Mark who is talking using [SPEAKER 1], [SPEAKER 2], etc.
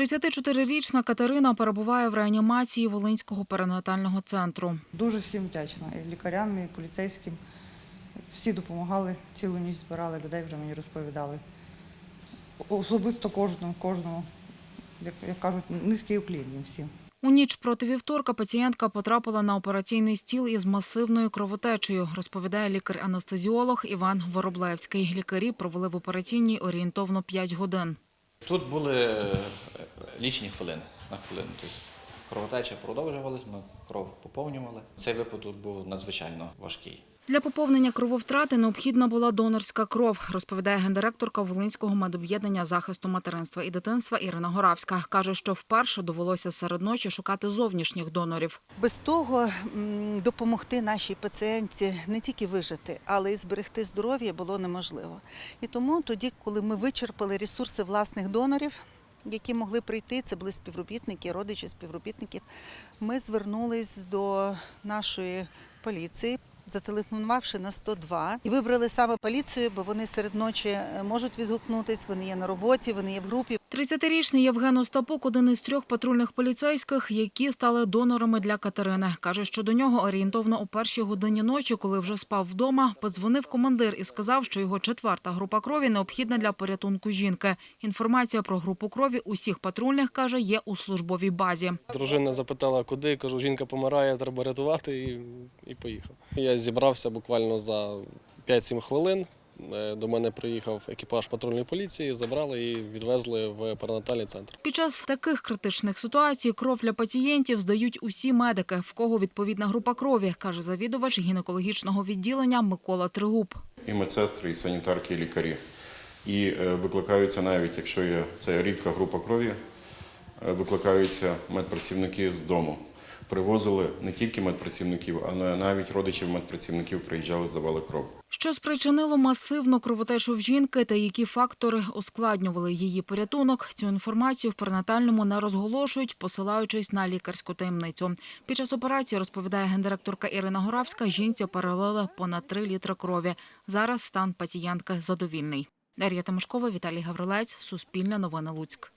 [SPEAKER 1] 34-річна Катерина перебуває в реанімації Волинського перинатального центру.
[SPEAKER 2] Дуже всім вдячна. І лікарям, і поліцейським. Всі допомагали, цілу ніч збирали людей, вже мені розповідали. Особисто кожному, кожному, як, як кажуть, низький уклін їм всім.
[SPEAKER 1] У ніч проти вівторка пацієнтка потрапила на операційний стіл із масивною кровотечею, розповідає лікар-анестезіолог Іван Вороблевський. Лікарі провели в операційній орієнтовно 5 годин.
[SPEAKER 3] Тут були лічні хвилини на хвилину. Тобто кровотеча продовжувалась, ми кров поповнювали. Цей випадок був надзвичайно важкий.
[SPEAKER 1] Для поповнення крововтрати необхідна була донорська кров, розповідає гендиректорка Волинського медоб'єднання захисту материнства і дитинства Ірина Горавська. Каже, що вперше довелося серед ночі шукати зовнішніх донорів.
[SPEAKER 4] Без того допомогти нашій пацієнтці не тільки вижити, але й зберегти здоров'я було неможливо. І тому тоді, коли ми вичерпали ресурси власних донорів, які могли прийти, це були співробітники, родичі співробітників, ми звернулись до нашої поліції. Зателефонувавши на 102 і вибрали саме поліцію, бо вони серед ночі е, можуть відгукнутись, вони є на роботі, вони є в групі.
[SPEAKER 1] 30-річний Євген Остапук – один із трьох патрульних поліцейських, які стали донорами для Катерини. Каже, що до нього орієнтовно о першій годині ночі, коли вже спав вдома, подзвонив командир і сказав, що його четверта група крові необхідна для порятунку жінки. Інформація про групу крові усіх патрульних, каже, є у службовій базі.
[SPEAKER 5] Дружина запитала, куди. Кажу, жінка помирає, треба рятувати, і, і поїхав. Я зібрався буквально за 5-7 хвилин. Е, До мене приїхав екіпаж патрульної поліції, забрали і відвезли в перинатальний центр.
[SPEAKER 1] Під час таких критичних ситуацій кров для пацієнтів здають усі медики, в кого відповідна група крові, каже завідувач гінекологічного відділення Микола Тригуб.
[SPEAKER 6] і медсестри, і санітарки, і лікарі. І е, викликаються навіть, якщо є це рідка група крові, е, викликаються медпрацівники з дому. Привозили не тільки медпрацівників, а навіть родичів медпрацівників приїжджали, здавали кров.
[SPEAKER 1] Що спричинило масивну кровотечу в жінки та які фактори ускладнювали її порятунок, цю інформацію в перинатальному не розголошують, посилаючись на лікарську таємницю. Під час операції, розповідає гендиректорка Ірина Горавська, жінці перелили понад 3 літри крові. Зараз стан пацієнтки задовільний. Дар'я Тимошкова, Віталій Гаврилець, Суспільне новини Луцьк.